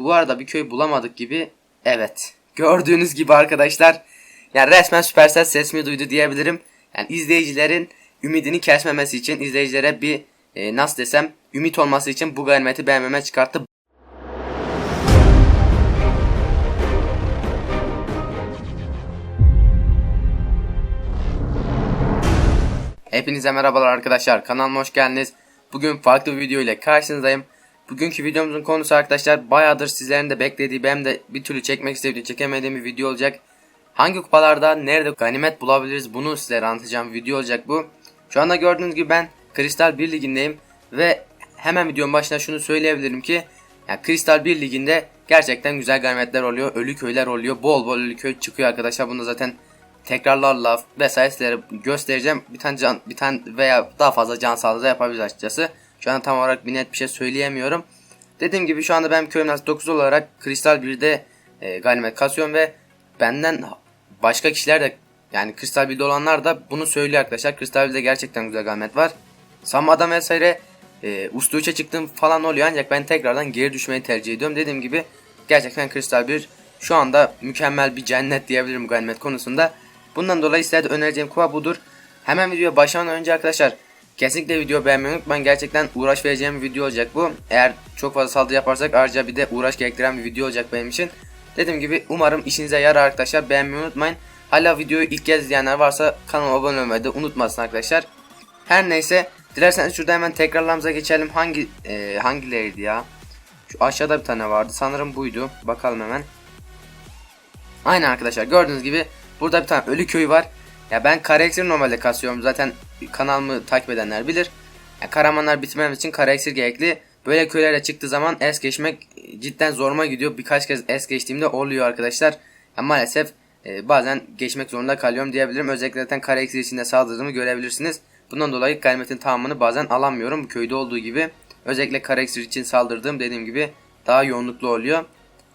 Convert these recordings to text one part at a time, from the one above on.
Bu arada bir köy bulamadık gibi. Evet. Gördüğünüz gibi arkadaşlar. Yani resmen Supercell sesimi duydu diyebilirim. Yani izleyicilerin ümidini kesmemesi için izleyicilere bir e, nasıl desem ümit olması için bu ganimeti beğenmeme çıkarttı. Hepinize merhabalar arkadaşlar. Kanalıma hoş geldiniz. Bugün farklı bir video ile karşınızdayım. Bugünkü videomuzun konusu arkadaşlar bayağıdır sizlerin de beklediği benim de bir türlü çekmek istediğim çekemediğim bir video olacak. Hangi kupalarda nerede ganimet bulabiliriz bunu sizlere anlatacağım video olacak bu. Şu anda gördüğünüz gibi ben Kristal 1 ligindeyim ve hemen videonun başına şunu söyleyebilirim ki yani Kristal 1 liginde gerçekten güzel ganimetler oluyor. Ölü köyler oluyor. Bol bol ölü köy çıkıyor arkadaşlar. Bunu zaten tekrarlarla vesaire sizlere göstereceğim. Bir tane can, bir tane veya daha fazla can sağlığı da yapabiliriz açıkçası. Şu anda tam olarak bir net bir şey söyleyemiyorum. Dediğim gibi şu anda ben köyümden 9 olarak Kristal 1'de e, ganimet kasıyorum ve benden başka kişiler de yani Kristal 1'de olanlar da bunu söylüyor arkadaşlar. Kristal 1'de gerçekten güzel ganimet var. Sama'dan vesaire e, usta 3'e çıktım falan oluyor ancak ben tekrardan geri düşmeyi tercih ediyorum. Dediğim gibi gerçekten Kristal 1 şu anda mükemmel bir cennet diyebilirim ganimet konusunda. Bundan dolayı size önereceğim kupa budur. Hemen videoya başlamadan önce arkadaşlar kesinlikle video beğenmeyi unutmayın. Gerçekten uğraş vereceğim bir video olacak bu. Eğer çok fazla saldırı yaparsak ayrıca bir de uğraş gerektiren bir video olacak benim için. Dediğim gibi umarım işinize yarar arkadaşlar. Beğenmeyi unutmayın. Hala videoyu ilk kez izleyenler varsa kanalıma abone olmayı da unutmasın arkadaşlar. Her neyse dilerseniz şurada hemen tekrarlarımıza geçelim. Hangi e, hangileriydi ya? Şu aşağıda bir tane vardı. Sanırım buydu. Bakalım hemen. Aynen arkadaşlar gördüğünüz gibi burada bir tane ölü köy var. Ya ben karakter normalde kasıyorum. Zaten kanalımı takip edenler bilir. Ya Karamanlar bitmemiz için karakter gerekli. Böyle köylere çıktığı zaman es geçmek cidden zoruma gidiyor. Birkaç kez es geçtiğimde oluyor arkadaşlar. Ya maalesef e, bazen geçmek zorunda kalıyorum diyebilirim. Özellikle zaten karakter içinde saldırdığımı görebilirsiniz. Bundan dolayı ganimetin tamamını bazen alamıyorum. Köyde olduğu gibi. Özellikle karakter için saldırdığım dediğim gibi daha yoğunluklu oluyor.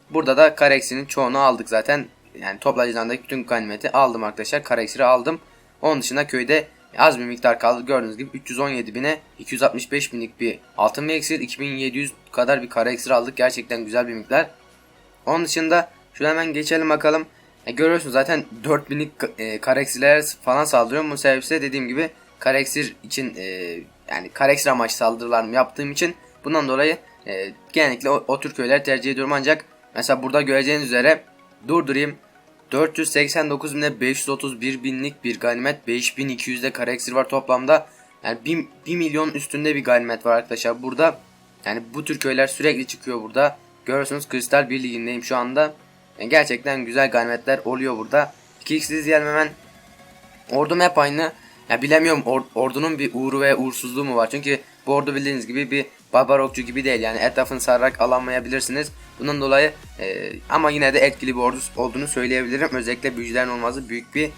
Burada da kareksinin çoğunu aldık zaten. Yani toplayıcılarındaki bütün ganimeti aldım arkadaşlar. Kareksiri aldım. Onun dışında köyde az bir miktar kaldı. Gördüğünüz gibi 317 bine 265 binlik bir altın bir iksir. 2700 kadar bir kareksir aldık. Gerçekten güzel bir miktar. Onun dışında şuna hemen geçelim bakalım. E, görüyorsunuz zaten 4000'lik e, kareksirler falan saldırıyorum. Bu sebeple dediğim gibi kareksir için e, yani kareksir amaçlı saldırılarımı yaptığım için bundan dolayı e, genellikle o, o tür köyleri tercih ediyorum ancak mesela burada göreceğiniz üzere durdurayım 489 bine 531 binlik bir ganimet 5200'de kareksir var toplamda. Yani 1, 1 milyon üstünde bir ganimet var arkadaşlar. Burada yani bu tür köyler sürekli çıkıyor burada. Görüyorsunuz kristal 1 ligindeyim şu anda. Yani gerçekten güzel ganimetler oluyor burada. 2x izleyelim hemen. Ordum hep aynı. Ya bilemiyorum or, ordunun bir uğru ve uğursuzluğu mu var? Çünkü bu ordu bildiğiniz gibi bir barbarokçu gibi değil yani etrafını sararak alamayabilirsiniz. Bunun dolayı e, ama yine de etkili bir ordu olduğunu söyleyebilirim. Özellikle büyücülerin olması büyük bir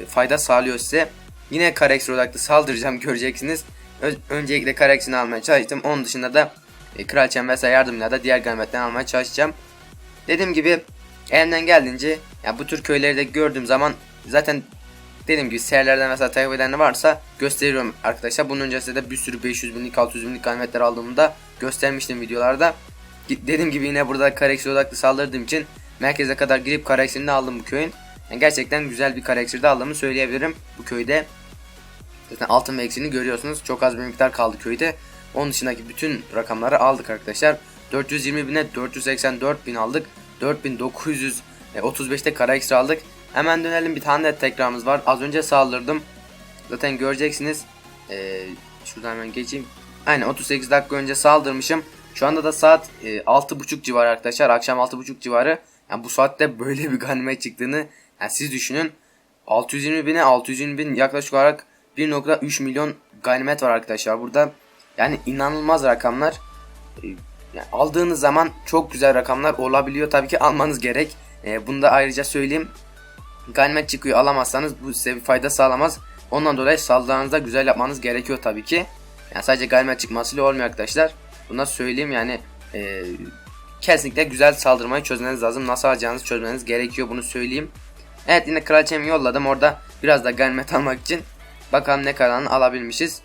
e, fayda sağlıyor size. Yine Karex odaklı saldıracağım göreceksiniz. Ö öncelikle Karex'ini almaya çalıştım. Onun dışında da e, Kraliçem vesaire yardımıyla da diğer ganimetten almaya çalışacağım. Dediğim gibi elimden geldiğince ya bu tür köyleri de gördüğüm zaman zaten dediğim gibi serilerden mesela takip edenler varsa gösteriyorum arkadaşlar. Bunun öncesinde de bir sürü 500 binlik 600 binlik ganimetler aldığımda göstermiştim videolarda. Dediğim gibi yine burada karakter odaklı saldırdığım için merkeze kadar girip karakterini aldım bu köyün. Yani gerçekten güzel bir karakterde aldığımı söyleyebilirim bu köyde. Zaten altın ve eksiğini görüyorsunuz. Çok az bir miktar kaldı köyde. Onun dışındaki bütün rakamları aldık arkadaşlar. 420 bine 484 bin aldık. 4935'te karakter aldık. Hemen dönelim bir tane de tekrarımız var. Az önce saldırdım. Zaten göreceksiniz. Ee, şuradan hemen geçeyim. Aynen 38 dakika önce saldırmışım. Şu anda da saat e, 6.30 civarı arkadaşlar. Akşam 6.30 civarı. Yani bu saatte böyle bir ganimet çıktığını yani siz düşünün. 620 bine 620 bin yaklaşık olarak 1.3 milyon ganimet var arkadaşlar burada. Yani inanılmaz rakamlar. E, yani aldığınız zaman çok güzel rakamlar olabiliyor. Tabii ki almanız gerek. E, bunu da ayrıca söyleyeyim. Ganimet çıkıyor alamazsanız bu size bir fayda sağlamaz. Ondan dolayı saldırınızda güzel yapmanız gerekiyor tabii ki. Yani sadece ganimet çıkmasıyla olmuyor arkadaşlar. Bunu söyleyeyim yani e, kesinlikle güzel saldırmayı çözmeniz lazım. Nasıl alacağınızı çözmeniz gerekiyor bunu söyleyeyim. Evet yine kraliçemi yolladım orada biraz da ganimet almak için. Bakalım ne kadarını alabilmişiz.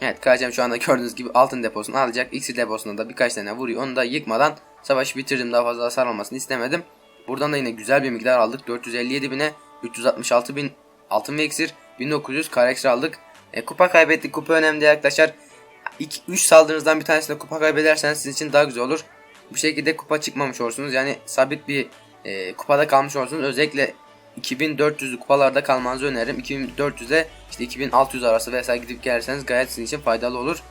Evet Kraliçem şu anda gördüğünüz gibi altın deposunu alacak. İksir deposuna da birkaç tane vuruyor. Onu da yıkmadan savaşı bitirdim. Daha fazla hasar almasını istemedim. Buradan da yine güzel bir miktar aldık. 457 bine 366 bin altın ve iksir. 1900 kar ekstra aldık. E, kupa kaybettik. Kupa önemli arkadaşlar. 3 saldırınızdan bir tanesinde kupa kaybederseniz sizin için daha güzel olur. Bu şekilde kupa çıkmamış olursunuz. Yani sabit bir e, kupada kalmış olursunuz. Özellikle 2400'lü kupalarda kalmanızı öneririm. 2400'e işte 2600 arası vesaire gidip gelirseniz gayet sizin için faydalı olur.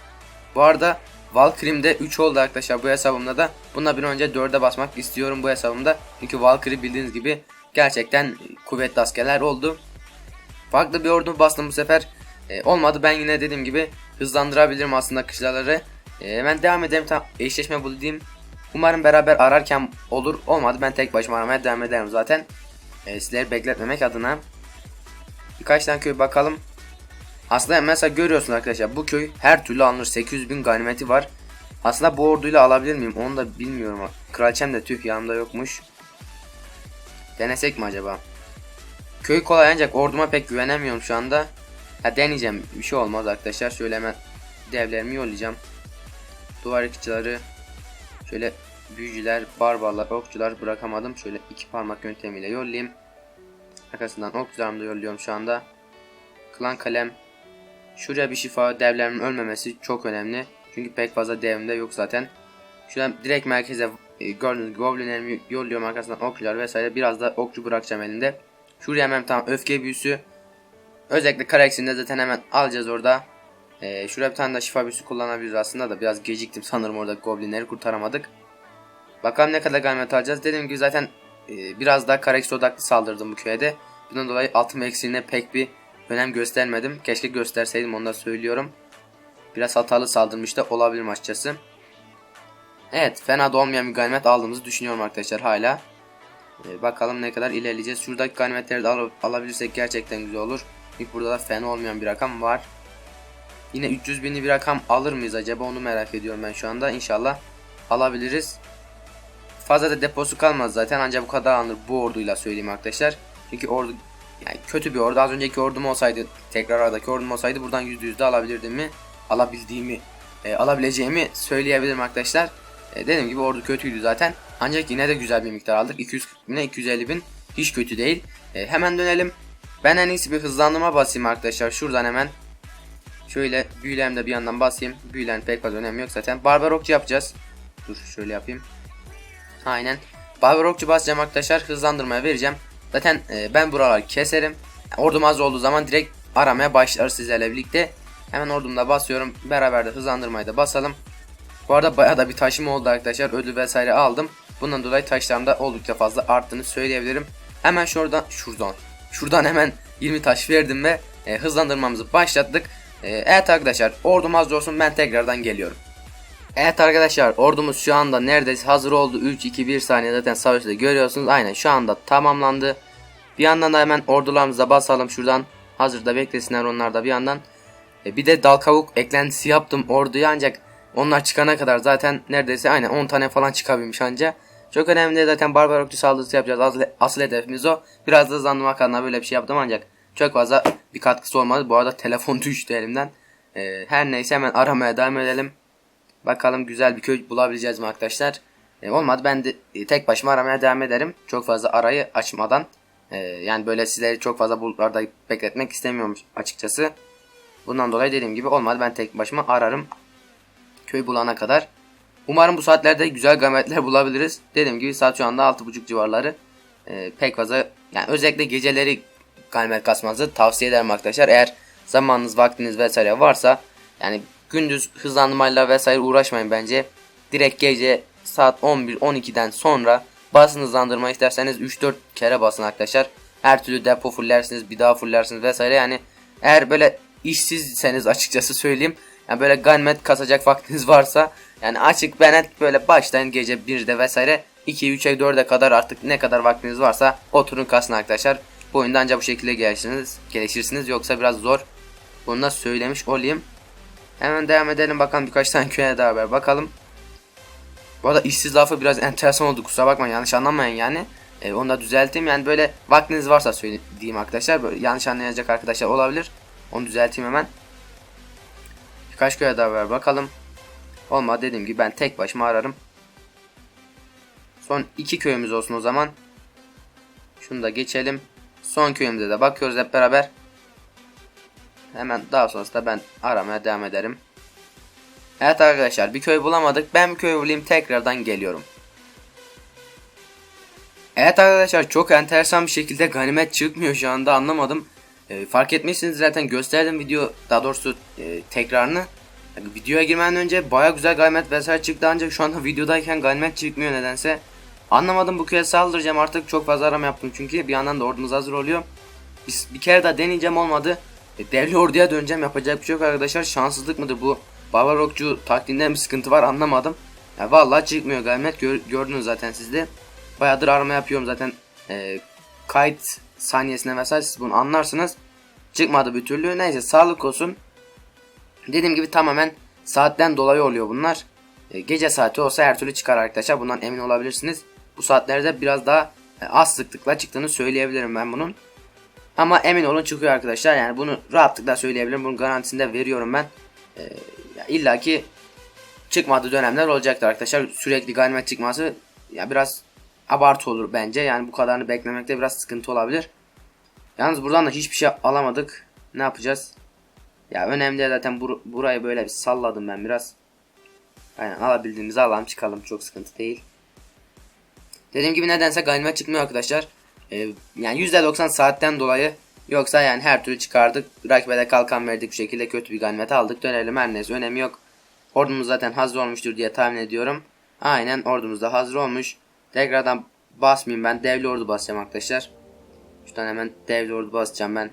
Bu arada Valkyrie'mde 3 oldu arkadaşlar bu hesabımda da. Buna bir önce 4'e basmak istiyorum bu hesabımda. Çünkü Valkyrie bildiğiniz gibi gerçekten kuvvetli askerler oldu. Farklı bir ordu bastım bu sefer. E, olmadı ben yine dediğim gibi hızlandırabilirim aslında kışlaları. E, hemen devam edelim tam eşleşme bulayım. Umarım beraber ararken olur. Olmadı ben tek başıma aramaya devam ederim zaten. E, sizleri bekletmemek adına. Birkaç tane köy bakalım. Aslında mesela görüyorsun arkadaşlar bu köy her türlü alınır. 800 bin ganimeti var. Aslında bu orduyla alabilir miyim onu da bilmiyorum. Kraliçem de tüh yanımda yokmuş. Denesek mi acaba? Köy kolay ancak orduma pek güvenemiyorum şu anda. Ha deneyeceğim bir şey olmaz arkadaşlar. Şöyle hemen devlerimi yollayacağım. Duvar yıkıcıları şöyle büyücüler, barbarlar, okçular bırakamadım. Şöyle iki parmak yöntemiyle yollayayım. Arkasından okçularımı da yolluyorum şu anda. Klan kalem. Şuraya bir şifa devlerimin ölmemesi çok önemli. Çünkü pek fazla devim de yok zaten. Şuradan direkt merkeze e, gördüğünüz goblinlerimi yolluyorum arkasından okçular vesaire. Biraz da okçu bırakacağım elinde. Şuraya hemen tam öfke büyüsü. Özellikle kareksinde zaten hemen alacağız orada. Ee, şuraya bir tane de şifa büyüsü kullanabiliriz aslında da biraz geciktim sanırım orada goblinleri kurtaramadık. Bakalım ne kadar ganimet alacağız. Dediğim gibi zaten e, biraz daha Kareks odaklı saldırdım bu köyde. Bundan dolayı altın eksiğine pek bir önem göstermedim. Keşke gösterseydim onu da söylüyorum. Biraz hatalı saldırmış da olabilirim açıkçası. Evet fena da olmayan bir ganimet aldığımızı düşünüyorum arkadaşlar hala. Ee, bakalım ne kadar ilerleyeceğiz. Şuradaki ganimetleri de al alabilirsek gerçekten güzel olur. İlk burada da fena olmayan bir rakam var. Yine 300 binli bir rakam alır mıyız acaba onu merak ediyorum ben şu anda. İnşallah alabiliriz. Fazla da deposu kalmaz zaten ancak bu kadar alınır bu orduyla söyleyeyim arkadaşlar. Çünkü ordu yani kötü bir ordu. Az önceki ordum olsaydı tekrar aradaki ordum olsaydı buradan %100 de alabilirdim mi? Alabildiğimi e, alabileceğimi söyleyebilirim arkadaşlar. E, dediğim gibi ordu kötüydü zaten. Ancak yine de güzel bir miktar aldık. 240 bine 250 bin hiç kötü değil. E, hemen dönelim. Ben en iyisi bir hızlandırma basayım arkadaşlar. Şuradan hemen şöyle büyülerim de bir yandan basayım. Büyülerin pek fazla önemi yok zaten. Barbar okçu yapacağız. Dur şöyle yapayım. Aynen. Barbar okçu basacağım arkadaşlar. Hızlandırmaya vereceğim. Zaten e, ben buraları keserim. Ordum az olduğu zaman direkt aramaya başlar sizlerle birlikte. Hemen ordumda basıyorum. Beraber de hızlandırmayı da basalım. Bu arada bayağı da bir taşım oldu arkadaşlar. Ödül vesaire aldım. Bundan dolayı taşlarım da oldukça fazla arttığını söyleyebilirim. Hemen şuradan şuradan şuradan hemen 20 taş verdim ve e, hızlandırmamızı başlattık. E, evet arkadaşlar ordum hazır olsun ben tekrardan geliyorum. Evet arkadaşlar ordumuz şu anda neredeyse hazır oldu. 3 2 1 saniye zaten savaşta görüyorsunuz. Aynen şu anda tamamlandı. Bir yandan da hemen ordularımıza basalım şuradan. Hazırda beklesinler onlar da bir yandan. E, bir de dal kavuk eklentisi yaptım orduya ancak onlar çıkana kadar zaten neredeyse aynen 10 tane falan çıkabilmiş anca. Çok önemli zaten barbar okçu saldırısı yapacağız. Asıl, asıl hedefimiz o. Biraz da hızlandırmak adına böyle bir şey yaptım ancak çok fazla bir katkısı olmadı. Bu arada telefon düştü elimden. E, her neyse hemen aramaya devam edelim. Bakalım güzel bir köy bulabileceğiz mi arkadaşlar. E, olmadı ben de e, tek başıma aramaya devam ederim. Çok fazla arayı açmadan. E, yani böyle sizleri çok fazla bulutlarda bekletmek istemiyorum açıkçası. Bundan dolayı dediğim gibi olmadı ben tek başıma ararım. Köy bulana kadar. Umarım bu saatlerde güzel gametler bulabiliriz. Dediğim gibi saat şu anda 6.30 civarları. E, pek fazla yani özellikle geceleri ganimet kasmanızı tavsiye ederim arkadaşlar. Eğer zamanınız vaktiniz vesaire varsa yani gündüz hızlandırmayla vesaire uğraşmayın bence. Direkt gece saat 11-12'den sonra basın hızlandırma isterseniz 3-4 kere basın arkadaşlar. Her türlü depo fullersiniz bir daha fullersiniz vesaire yani eğer böyle işsizseniz açıkçası söyleyeyim. Yani böyle ganimet kasacak vaktiniz varsa yani açık ben böyle başlayın gece 1'de vesaire 2, 3'e 4'e kadar artık ne kadar vaktiniz varsa oturun kasın arkadaşlar. Bu oyunda ancak bu şekilde gelişirsiniz, gelişirsiniz yoksa biraz zor. Bunu da söylemiş olayım. Hemen devam edelim bakalım birkaç tane köye daha haber bakalım. Bu arada işsiz lafı biraz enteresan oldu kusura bakmayın yanlış anlamayın yani. E, onu da düzelteyim yani böyle vaktiniz varsa söyleyeyim arkadaşlar. Böyle yanlış anlayacak arkadaşlar olabilir. Onu düzelteyim hemen. Birkaç köye daha var bakalım. Olmadı dediğim gibi ben tek başıma ararım. Son iki köyümüz olsun o zaman. Şunu da geçelim. Son köyümüze de bakıyoruz hep beraber. Hemen daha sonrasında ben aramaya devam ederim. Evet arkadaşlar bir köy bulamadık. Ben bir köy bulayım tekrardan geliyorum. Evet arkadaşlar çok enteresan bir şekilde ganimet çıkmıyor şu anda anlamadım. Ee, fark etmişsiniz zaten gösterdim video daha doğrusu e, tekrarını. Yani videoya girmeden önce baya güzel ganimet vesaire çıktı ancak şu anda videodayken ganimet çıkmıyor nedense. Anlamadım bu köye saldıracağım artık çok fazla arama yaptım çünkü bir yandan da ordumuz hazır oluyor. Bir, bir kere daha deneyeceğim olmadı. E, devli orduya döneceğim yapacak bir şey yok arkadaşlar şanssızlık mıdır bu Barbar okçu taktiğinde bir sıkıntı var anlamadım. Ya vallahi çıkmıyor ganimet Gör, gördünüz zaten sizde. Bayağıdır arama yapıyorum zaten. E, kayıt saniyesine mesela siz bunu anlarsınız. Çıkmadı bir türlü. Neyse sağlık olsun. Dediğim gibi tamamen saatten dolayı oluyor bunlar. E, gece saati olsa her türlü çıkar arkadaşlar. Bundan emin olabilirsiniz. Bu saatlerde biraz daha e, az sıklıkla çıktığını söyleyebilirim ben bunun. Ama emin olun çıkıyor arkadaşlar. Yani bunu rahatlıkla söyleyebilirim. Bunun garantisini de veriyorum ben. E, ya illa ki çıkmadığı dönemler olacaktır arkadaşlar. Sürekli ganimet çıkması ya biraz abartı olur bence. Yani bu kadarını beklemekte biraz sıkıntı olabilir. Yalnız buradan da hiçbir şey alamadık. Ne yapacağız? Ya önemli zaten bur burayı böyle bir salladım ben biraz. Aynen alabildiğimizi alalım çıkalım çok sıkıntı değil. Dediğim gibi nedense ganimet çıkmıyor arkadaşlar. Ee, yani %90 saatten dolayı yoksa yani her türlü çıkardık. Rakibe kalkan verdik bu şekilde kötü bir ganimet aldık. Dönelim her neyse önemi yok. Ordumuz zaten hazır olmuştur diye tahmin ediyorum. Aynen ordumuz da hazır olmuş. Tekrardan basmayayım ben devli ordu basacağım arkadaşlar. Şuradan hemen devli ordu basacağım ben.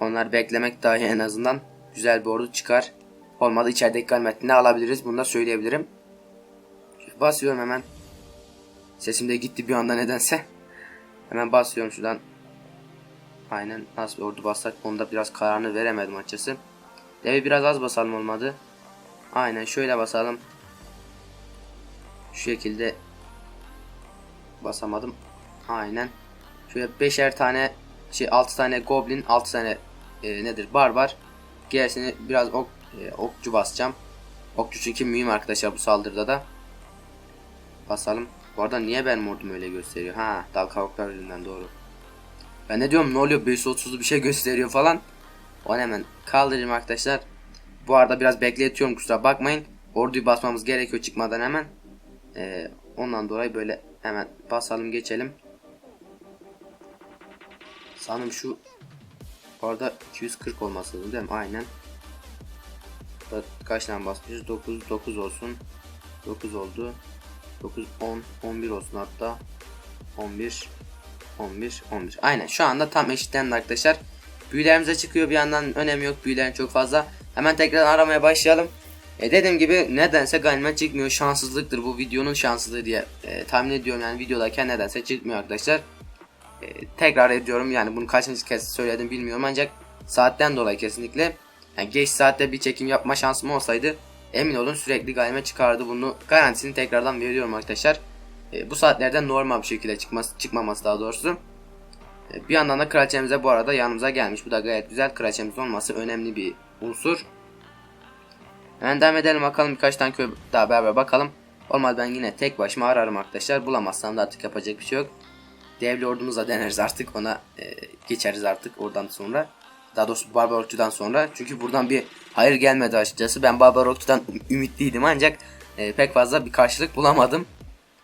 Onlar beklemek dahi en azından güzel bir ordu çıkar. Olmadı içerideki ganimetini alabiliriz. Bunu da söyleyebilirim. Basıyorum hemen. Sesim de gitti bir anda nedense. Hemen basıyorum şuradan. Aynen nasıl bir ordu bassak onu da biraz kararını veremedim açıkçası. Devi biraz az basalım olmadı. Aynen şöyle basalım. Şu şekilde basamadım. Aynen. Şöyle beşer tane şey 6 tane goblin, 6 tane e, nedir barbar. Gerisini biraz ok, e, okçu basacağım. Okçu çünkü mühim arkadaşlar bu saldırıda da. Basalım. Bu arada niye ben ordum öyle gösteriyor? Ha, dal kavuklar yüzünden doğru. Ben ne diyorum ne oluyor 530'lu bir şey gösteriyor falan. Onu hemen kaldırayım arkadaşlar. Bu arada biraz bekletiyorum kusura bakmayın. Orduyu basmamız gerekiyor çıkmadan hemen. Ee, ondan dolayı böyle hemen basalım geçelim. Sanırım şu bu arada 240 olması lazım değil mi? Aynen. Kaç tane basmışız? 9 9 olsun. 9 oldu. 9 10 11 olsun hatta. 11 11 11. Aynen şu anda tam eşitlendi arkadaşlar. Büyülerimize çıkıyor bir yandan önemi yok büyülerin çok fazla. Hemen tekrar aramaya başlayalım. E dediğim gibi nedense ganimet çıkmıyor. Şanssızlıktır bu videonun şanssızlığı diye e, tahmin ediyorum yani videodayken nedense çıkmıyor arkadaşlar. E, tekrar ediyorum yani bunu kaçıncı kez söyledim bilmiyorum ancak saatten dolayı kesinlikle yani geç saatte bir çekim yapma şansım olsaydı emin olun sürekli ganimet çıkardı bunu garantisini tekrardan veriyorum arkadaşlar. E, bu saatlerde normal bir şekilde çıkması, çıkmaması daha doğrusu. E, bir yandan da kraliçemize bu arada yanımıza gelmiş. Bu da gayet güzel. Kraliçemiz olması önemli bir unsur. Hemen devam edelim bakalım birkaç tane köy daha beraber bakalım. Olmaz ben yine tek başıma ararım arkadaşlar. Bulamazsam da artık yapacak bir şey yok. Devli ordumuzla deneriz artık ona e, geçeriz artık oradan sonra. Daha doğrusu Barbar Okçu'dan sonra. Çünkü buradan bir hayır gelmedi açıkçası. Ben Barbar Okçu'dan ümitliydim ancak e, pek fazla bir karşılık bulamadım.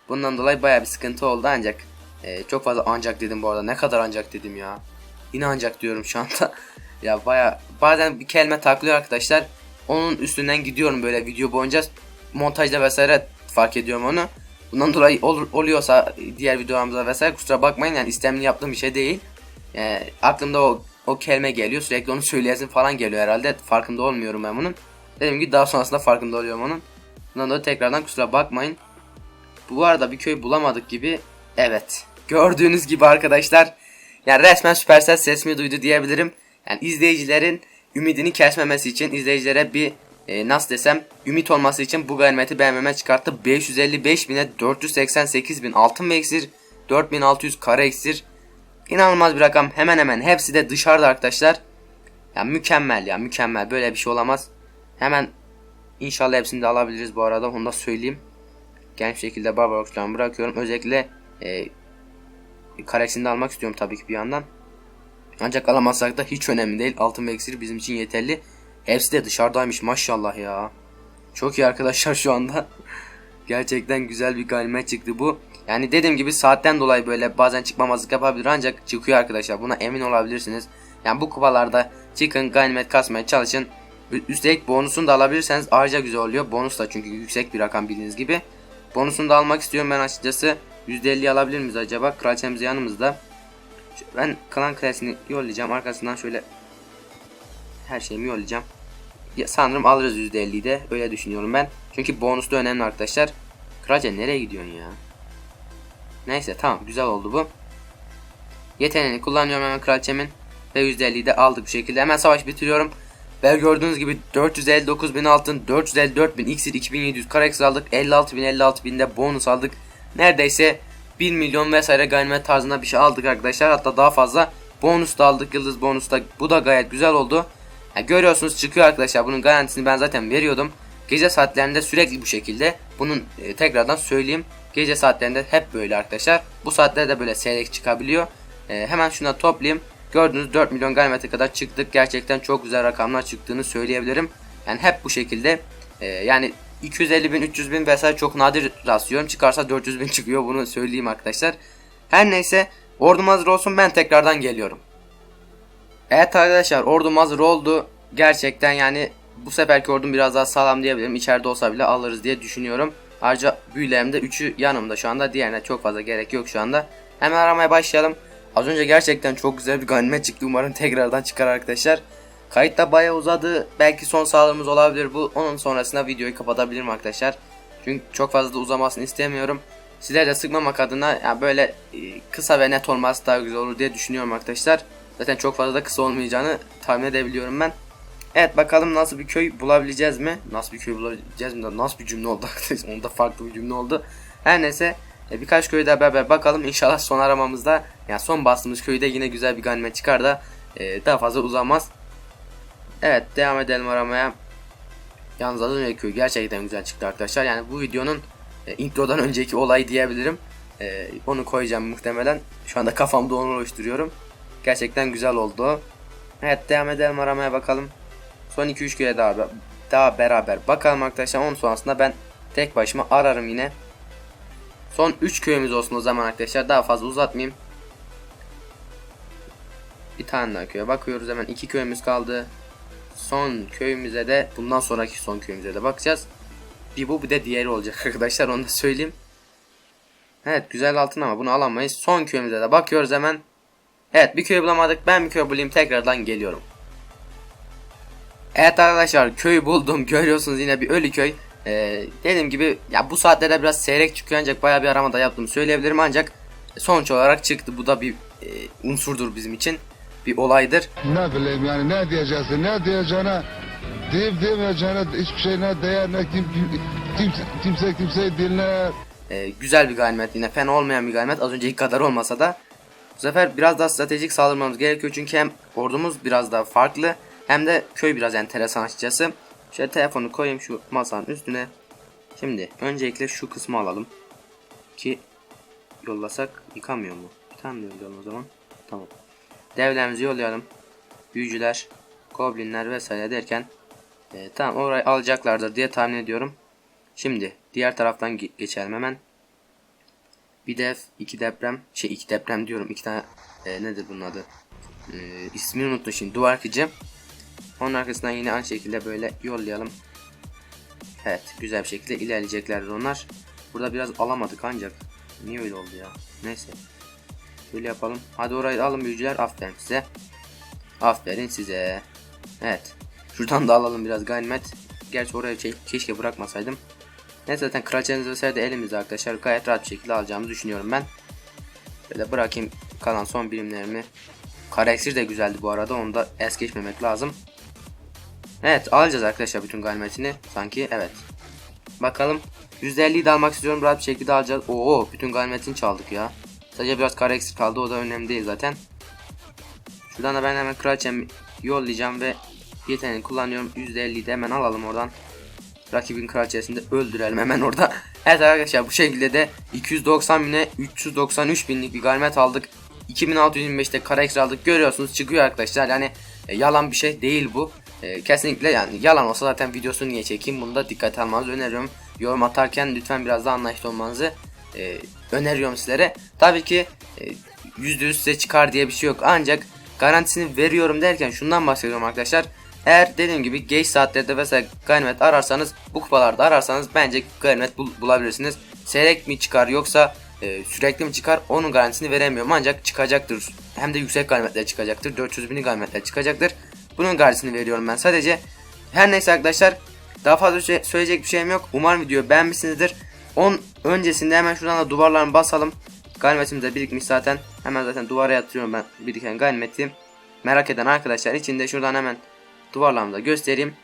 Bundan dolayı baya bir sıkıntı oldu ancak e, çok fazla ancak dedim bu arada. Ne kadar ancak dedim ya. Yine ancak diyorum şu anda. ya baya bazen bir kelime taklıyor arkadaşlar. Onun üstünden gidiyorum böyle video boyunca montajda vesaire fark ediyorum onu. Bundan dolayı ol, oluyorsa diğer videolarımızda vesaire kusura bakmayın yani istemli yaptığım bir şey değil. Yani aklımda o o kelime geliyor sürekli onu söyleyesin falan geliyor herhalde farkında olmuyorum ben bunun. Dediğim gibi daha sonrasında farkında oluyorum onun. Bundan dolayı tekrardan kusura bakmayın. Bu arada bir köy bulamadık gibi. Evet. Gördüğünüz gibi arkadaşlar. Yani resmen Supercell sesimi duydu diyebilirim. Yani izleyicilerin ümidini kesmemesi için izleyicilere bir e, nasıl desem ümit olması için bu galimeti beğenmeme çıkarttı. 555 bine 488 bin altın ve iksir 4600 kare iksir. İnanılmaz bir rakam. Hemen hemen hepsi de dışarıda arkadaşlar. Ya mükemmel ya mükemmel. Böyle bir şey olamaz. Hemen inşallah hepsini de alabiliriz bu arada onu da söyleyeyim. Genç şekilde Barbaros'tan bırakıyorum. Özellikle e, karesini de almak istiyorum tabii ki bir yandan. Ancak alamazsak da hiç önemli değil. Altın ve iksir bizim için yeterli. Hepsi de dışarıdaymış maşallah ya. Çok iyi arkadaşlar şu anda. Gerçekten güzel bir ganimet çıktı bu. Yani dediğim gibi saatten dolayı böyle bazen çıkmamazlık yapabilir ancak çıkıyor arkadaşlar. Buna emin olabilirsiniz. Yani bu kupalarda çıkın ganimet kasmaya çalışın. Üstelik bonusunu da alabilirseniz ayrıca güzel oluyor. Bonus da çünkü yüksek bir rakam bildiğiniz gibi. Bonusunu da almak istiyorum ben açıkçası. %50 alabilir miyiz acaba? Kraliçemiz yanımızda. Ben klan klasini yollayacağım. Arkasından şöyle her şeyimi yollayacağım. Ya, sanırım alırız %50'yi de. Öyle düşünüyorum ben. Çünkü bonus da önemli arkadaşlar. Kraliçe nereye gidiyorsun ya? Neyse tamam güzel oldu bu. Yeteneğini kullanıyorum hemen kraliçemin. Ve %50'yi de aldık bu şekilde. Hemen savaş bitiriyorum. Ve gördüğünüz gibi 459 bin altın, 454 bin iksir, 2700 karex aldık. 56 bin 56 bin de bonus aldık. Neredeyse 1 milyon vesaire ganimet tarzında bir şey aldık arkadaşlar. Hatta daha fazla bonus da aldık. Yıldız bonus da. Bu da gayet güzel oldu. Ya görüyorsunuz çıkıyor arkadaşlar. Bunun garantisini ben zaten veriyordum. Gece saatlerinde sürekli bu şekilde. Bunun e, tekrardan söyleyeyim. Gece saatlerinde hep böyle arkadaşlar. Bu saatlerde böyle seyrek çıkabiliyor. E, hemen şuna toplayayım. Gördüğünüz 4 milyon galimete kadar çıktık. Gerçekten çok güzel rakamlar çıktığını söyleyebilirim. Yani hep bu şekilde. e, yani 250 bin 300 bin vesaire çok nadir rastlıyorum. Çıkarsa 400 bin çıkıyor bunu söyleyeyim arkadaşlar. Her neyse ordum hazır olsun ben tekrardan geliyorum. Evet arkadaşlar ordum hazır oldu. Gerçekten yani bu seferki ordum biraz daha sağlam diyebilirim. İçeride olsa bile alırız diye düşünüyorum. Ayrıca büyülerim de 3'ü yanımda şu anda. Diğerine çok fazla gerek yok şu anda. Hemen aramaya başlayalım. Az önce gerçekten çok güzel bir ganimet çıktı. Umarım tekrardan çıkar arkadaşlar. Kayıt da bayağı uzadı. Belki son sağlığımız olabilir bu. Onun sonrasında videoyu kapatabilirim arkadaşlar. Çünkü çok fazla da uzamasını istemiyorum. Sizlere de sıkmamak adına ya böyle e, kısa ve net olması daha güzel olur diye düşünüyorum arkadaşlar. Zaten çok fazla da kısa olmayacağını tahmin edebiliyorum ben. Evet bakalım nasıl bir köy bulabileceğiz mi? Nasıl bir köy bulabileceğiz mi? Nasıl bir cümle oldu? Onda farklı bir cümle oldu. Her neyse e, birkaç köyü de beraber bakalım. İnşallah son aramamızda yani son bastığımız köyde yine güzel bir ganimet çıkar da e, daha fazla uzamaz. Evet devam edelim aramaya. Yalnız az önceki köy gerçekten güzel çıktı arkadaşlar. Yani bu videonun e, introdan önceki olay diyebilirim. Onu koyacağım muhtemelen. Şu anda kafamda onu oluşturuyorum. Gerçekten güzel oldu. Evet devam edelim aramaya bakalım. Son 2-3 köye daha, daha beraber bakalım arkadaşlar. Onun sonrasında ben tek başıma ararım yine. Son 3 köyümüz olsun o zaman arkadaşlar. Daha fazla uzatmayayım. Bir tane daha köye bakıyoruz. Hemen 2 köyümüz kaldı. Son köyümüze de bundan sonraki son köyümüze de bakacağız. Bir bu bir de diğeri olacak arkadaşlar onu da söyleyeyim. Evet güzel altın ama bunu alamayız. Son köyümüze de bakıyoruz hemen. Evet bir köy bulamadık. Ben bir köy bulayım tekrardan geliyorum. Evet arkadaşlar köyü buldum. Görüyorsunuz yine bir ölü köy. Ee, dediğim gibi ya bu saatlerde biraz seyrek çıkıyor ancak bayağı bir arama da yaptım söyleyebilirim ancak sonuç olarak çıktı. Bu da bir e, unsurdur bizim için. Bir olaydır. Ne bileyim yani ne diyeceksin ne diyeceğine deyip demeyeceğine hiçbir şey ne değer ne kim, kimse, kimse kimseyi dinler. Ee, güzel bir ganimet yine fena olmayan bir ganimet az önceki kadar olmasa da bu sefer biraz daha stratejik saldırmamız gerekiyor çünkü hem ordumuz biraz daha farklı hem de köy biraz enteresan açıkçası. Şöyle telefonu koyayım şu masanın üstüne. Şimdi öncelikle şu kısmı alalım ki yollasak yıkamıyor mu? Bir tane mi yollayalım o zaman? Tamam. Devlerimizi yollayalım. Büyücüler, goblinler vesaire derken e, tamam orayı alacaklardır diye tahmin ediyorum. Şimdi diğer taraftan ge- geçelim hemen. Bir dev, iki deprem, şey iki deprem diyorum. iki tane e, nedir bunun adı? E, ismini unuttum şimdi. Duvar. Onun arkasından yine aynı şekilde böyle yollayalım. Evet, güzel bir şekilde ilerleyeceklerdir onlar. Burada biraz alamadık ancak. Niye öyle oldu ya? Neyse. Böyle yapalım. Hadi orayı alın büyücüler. Aferin size. Aferin size. Evet. Şuradan da alalım biraz ganimet. Gerçi oraya ke- keşke bırakmasaydım. Neyse zaten kraliçeniz vesaire de elimizde arkadaşlar. Gayet rahat bir şekilde alacağımızı düşünüyorum ben. Böyle bırakayım kalan son birimlerimi. Kareksir de güzeldi bu arada. Onu da es geçmemek lazım. Evet alacağız arkadaşlar bütün ganimetini. Sanki evet. Bakalım. %50'yi de almak istiyorum. Rahat bir şekilde alacağız. Oo bütün ganimetini çaldık ya. Sadece biraz kare eksik kaldı. O da önemli değil zaten. Şuradan da ben hemen kraliçemi yollayacağım ve yeteneğini kullanıyorum. %50'yi de hemen alalım oradan. Rakibin kraliçesini de öldürelim hemen orada. Evet arkadaşlar bu şekilde de 290 bine 393 binlik bir ganimet aldık. 2625'te kara ekstra aldık. Görüyorsunuz çıkıyor arkadaşlar. Yani e, yalan bir şey değil bu. E, kesinlikle yani yalan olsa zaten videosunu niye çekeyim bunu da dikkat almanızı öneriyorum. Yorum atarken lütfen biraz daha anlayışlı olmanızı e, öneriyorum sizlere. Tabii ki e, %100 size çıkar diye bir şey yok. Ancak garantisini veriyorum derken şundan bahsediyorum arkadaşlar. Eğer dediğim gibi geç saatlerde vesaire ganimet ararsanız bu kupalarda ararsanız bence ganimet bul- bulabilirsiniz. Seyrek mi çıkar yoksa e, sürekli mi çıkar onun garantisini veremiyorum ancak çıkacaktır. Hem de yüksek ganimetler çıkacaktır. 400 bin ganimetler çıkacaktır. Bunun garantisini veriyorum ben sadece. Her neyse arkadaşlar daha fazla şey- söyleyecek bir şeyim yok. Umarım videoyu beğenmişsinizdir. 10 öncesinde hemen şuradan da duvarlarını basalım. Ganimetimiz de birikmiş zaten. Hemen zaten duvara yatırıyorum ben biriken ganimeti. Merak eden arkadaşlar için de şuradan hemen duvarlarımı da göstereyim.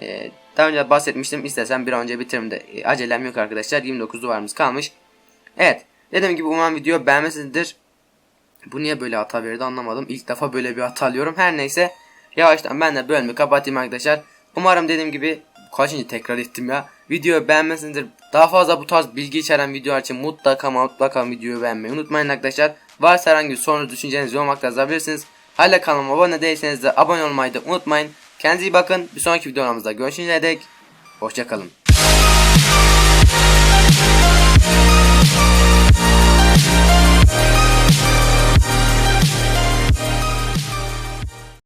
Ee, daha önce bahsetmiştim. İstesem bir an önce bitiririm de e, acelem yok arkadaşlar. 29 duvarımız kalmış. Evet. Dediğim gibi umarım video beğenmişsinizdir. Bu niye böyle hata verdi anlamadım. İlk defa böyle bir hata alıyorum. Her neyse. Yavaştan ben de bölümü kapatayım arkadaşlar. Umarım dediğim gibi kaçıncı tekrar ettim ya. Videoyu beğenmesinizdir. Daha fazla bu tarz bilgi içeren videolar için mutlaka mutlaka videoyu beğenmeyi unutmayın arkadaşlar. Varsa herhangi bir sorunuz düşünceniz yorumlarda yazabilirsiniz. Hala kanalıma abone değilseniz de abone olmayı da unutmayın. Kendinize iyi bakın. Bir sonraki videolarımızda görüşünceye dek. Hoşçakalın.